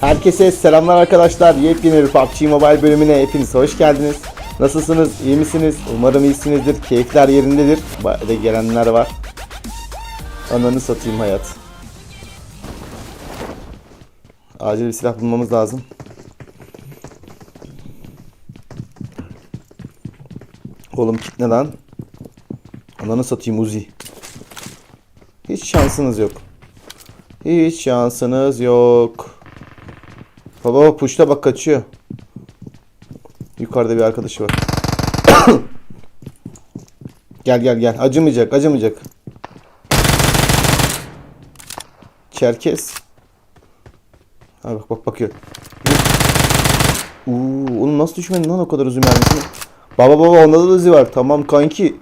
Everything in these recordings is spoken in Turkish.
Herkese selamlar arkadaşlar. Yepyeni bir PUBG Mobile bölümüne hepiniz hoş geldiniz. Nasılsınız? İyi misiniz? Umarım iyisinizdir. Keyifler yerindedir. Bayağı gelenler var. Ananı satayım hayat. Acil bir silah bulmamız lazım. Oğlum kit ne lan? Ananı satayım Uzi. Hiç şansınız yok. Hiç şansınız yok. Baba baba puşta bak kaçıyor. Yukarıda bir arkadaşı var. gel gel gel. Acımayacak acımayacak. Çerkez. Ha bak bak bakıyor. Uuu oğlum nasıl düşmedin lan o kadar uzun mermisini? Baba baba onda da uzi var. Tamam kanki.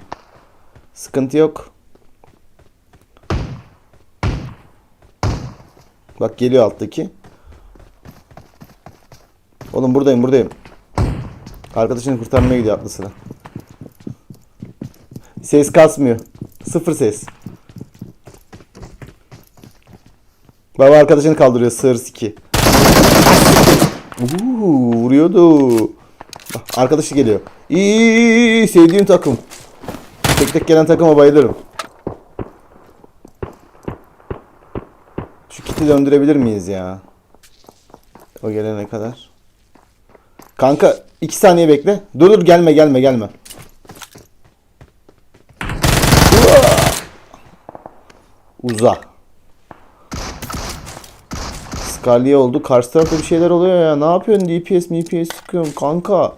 Sıkıntı yok. Bak geliyor alttaki. Oğlum buradayım buradayım. Arkadaşını kurtarmaya gidiyor aklı. Ses kasmıyor. Sıfır ses. Baba arkadaşını kaldırıyor sığır siki. Uuu vuruyordu. Arkadaşı geliyor. İyi, sevdiğim takım. Tek tek gelen takıma bayılırım. Şu kiti döndürebilir miyiz ya? O gelene kadar. Kanka 2 saniye bekle. Dur dur gelme gelme gelme. Uza. Scarlet oldu. Karşı tarafta bir şeyler oluyor ya. Ne yapıyorsun? DPS MPS sıkıyorum kanka.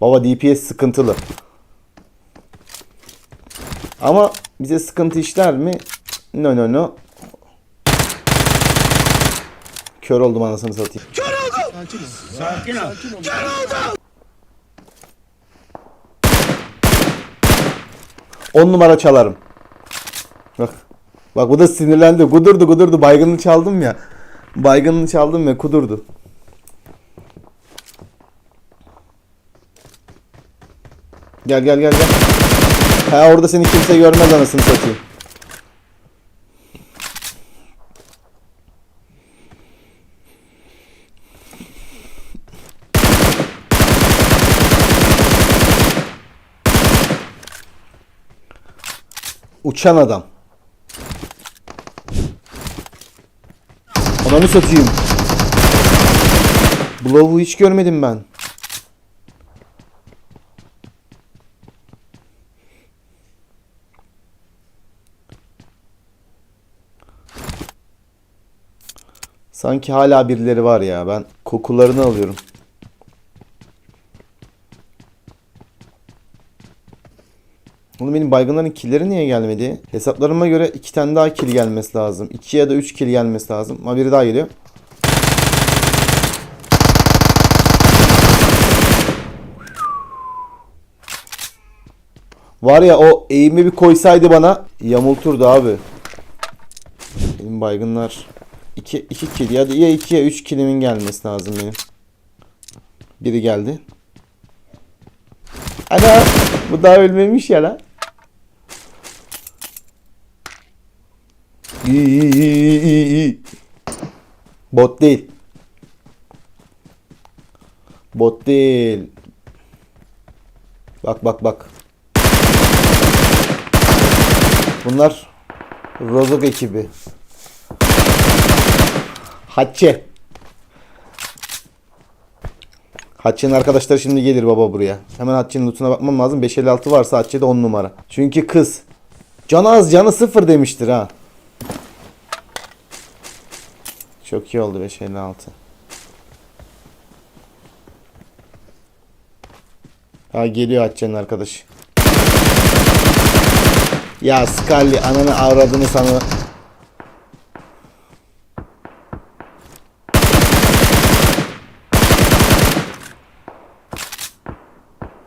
Baba DPS sıkıntılı. Ama bize sıkıntı işler mi? No no no. Kör oldum anasını satayım. Sakin ol. On numara çalarım. Bak. Bak bu da sinirlendi. Kudurdu kudurdu. Baygınını çaldım ya. Baygınını çaldım ya kudurdu. Gel gel gel gel. Ha orada seni kimse görmez anasını satayım. Uçan adam. Ananı satayım. Lavuğu hiç görmedim ben. Sanki hala birileri var ya. Ben kokularını alıyorum. Benim baygınların killleri niye gelmedi? Hesaplarıma göre iki tane daha kill gelmesi lazım. 2 ya da 3 kill gelmesi lazım. Ama biri daha geliyor. Var ya o eğimi bir koysaydı bana yamulturdu abi. Benim baygınlar 2 2 kill ya da ya 2 ya 3 killimin gelmesi lazım benim. Biri geldi. Ana bu daha ölmemiş ya lan. İyi iyi. Bot değil. Bot değil. Bak bak bak. Bunlar Rozok ekibi. Hatçe. Hatçe'nin arkadaşları şimdi gelir baba buraya. Hemen Hatçe'nin lootuna bakmam lazım. 556 varsa Hatçe'de 10 numara. Çünkü kız. Canı az canı sıfır demiştir ha. Çok iyi oldu 556. Ha geliyor Hatçe'nin arkadaşı. Ya Scully ananı avradını sana.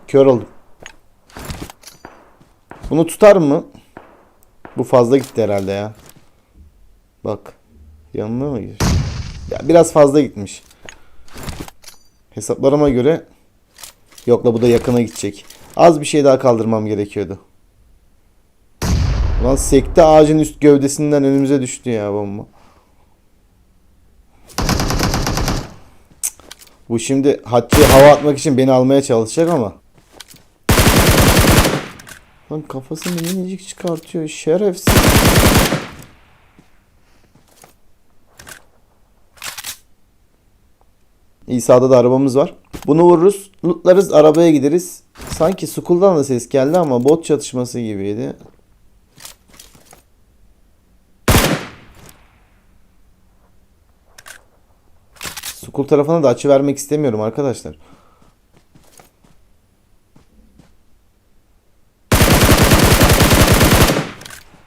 Kör oldum. Bunu tutar mı? Bu fazla gitti herhalde ya. Bak. Yanına mı gidiyor? Ya biraz fazla gitmiş. Hesaplarıma göre yok la bu da yakına gidecek. Az bir şey daha kaldırmam gerekiyordu. Lan sekte ağacın üst gövdesinden önümüze düştü ya bomba. Bu şimdi Hatice hava atmak için beni almaya çalışacak ama. Lan kafasını minicik çıkartıyor şerefsiz. İsa'da da arabamız var. Bunu vururuz, lootlarız, arabaya gideriz. Sanki Skull'dan da ses geldi ama bot çatışması gibiydi. Skull tarafına da açı vermek istemiyorum arkadaşlar.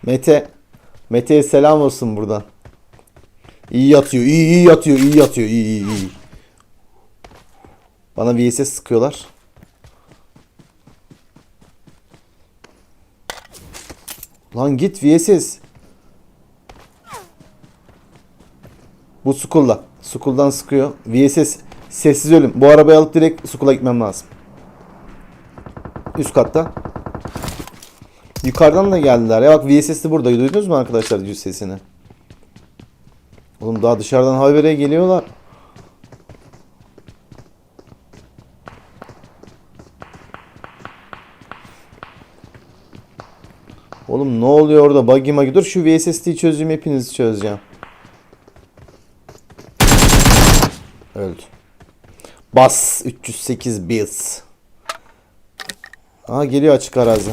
Mete. Mete'ye selam olsun buradan. İyi yatıyor, iyi iyi yatıyor, iyi yatıyor, iyi iyi iyi. Bana VSS sıkıyorlar. Lan git VSS. Bu Skull'da. Skull'dan sıkıyor. VSS sessiz ölüm. Bu arabayı alıp direkt Skull'a gitmem lazım. Üst katta. Yukarıdan da geldiler. Ya bak VSS de burada. Duydunuz mu arkadaşlar yüz sesini? Oğlum daha dışarıdan habere geliyorlar. Oğlum ne oluyor orada? Buggy magi. Dur şu VSSD'yi çözeyim hepinizi çözeceğim. Öldü. Bas 308 bits. Aha geliyor açık arazi.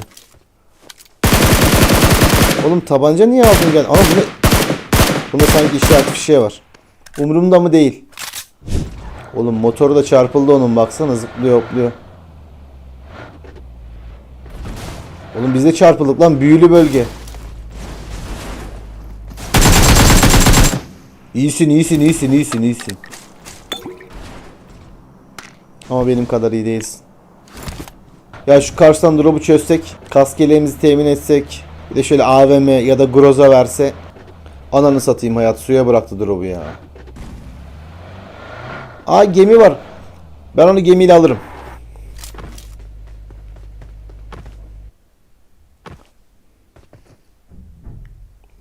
Oğlum tabanca niye aldın gel? Ama bunu Bunda sanki işaret bir şey var. Umurumda mı değil. Oğlum motoru da çarpıldı onun baksana zıplıyor hopluyor. Oğlum biz de çarpıldık lan büyülü bölge. İyisin iyisin iyisin iyisin iyisin. Ama benim kadar iyi değilsin. Ya şu karşıdan drop'u çözsek, kaskeleğimizi temin etsek, bir de şöyle AVM ya da Groza verse Ananı satayım hayat suya bıraktı drop'u ya. Aa gemi var. Ben onu gemiyle alırım.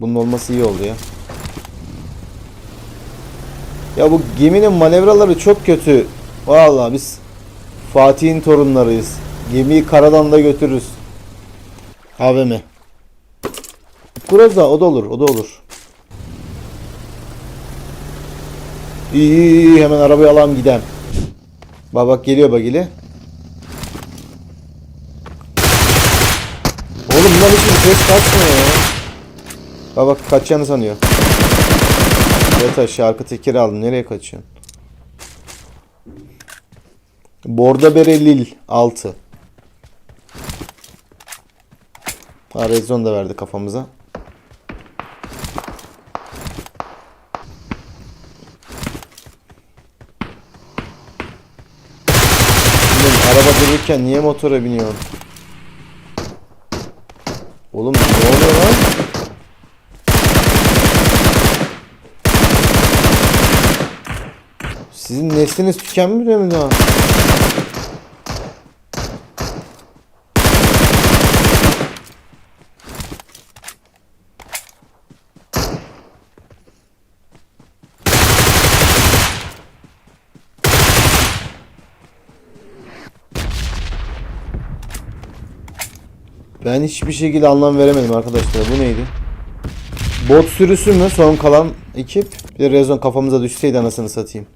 Bunun olması iyi oldu ya. Ya bu geminin manevraları çok kötü. Vallahi biz Fatih'in torunlarıyız. Gemiyi karadan da götürürüz. AVM. Groza o da olur, o da olur. İyi, iyi, iyi hemen arabayı alalım gidelim. Bak bak geliyor bagili. Oğlum bundan hiçbir ses kaçmıyor ya. Bak bak kaçacağını sanıyor. Evet aşağı arka tekeri aldım. Nereye kaçıyorsun? Borda Berelil 6. Ha da verdi kafamıza. Oğlum araba dururken niye motora biniyorsun? Oğlum ne oluyor lan? Sizin nesliniz tükenmiyor mu daha? Ben hiçbir şekilde anlam veremedim arkadaşlar. Bu neydi? Bot sürüsü mü? Son kalan ekip. Bir rezon kafamıza düşseydi anasını satayım.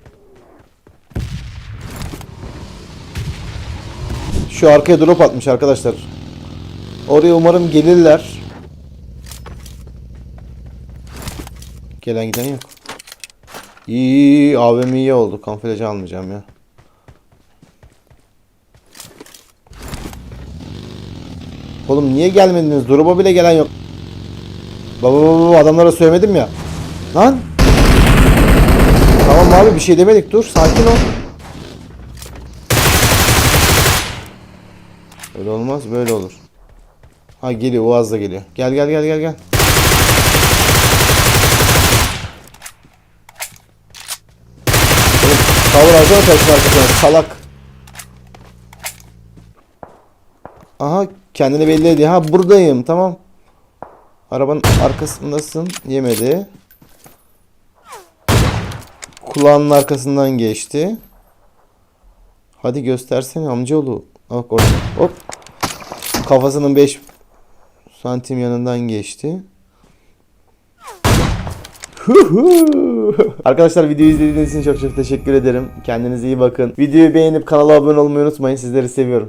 Şu arkaya drop atmış arkadaşlar. Oraya umarım gelirler. Gelen giden yok. İyi, iyi, oldu. Kamuflajı almayacağım ya. Oğlum niye gelmediniz? Drop'a bile gelen yok. Baba baba adamlara söylemedim ya. Lan. Tamam abi bir şey demedik dur sakin ol. Öyle olmaz böyle olur. Ha geliyor Uaz da geliyor. Gel gel gel gel gel. Tavır alsana taşın arkasına salak. Aha kendini belli ediyor. Ha buradayım tamam. Arabanın arkasındasın. Yemedi. Kulağının arkasından geçti. Hadi göstersene amcaoğlu. Bak orada. Hop. Kafasının 5 santim yanından geçti. Arkadaşlar videoyu izlediğiniz için çok çok teşekkür ederim. Kendinize iyi bakın. Videoyu beğenip kanala abone olmayı unutmayın. Sizleri seviyorum.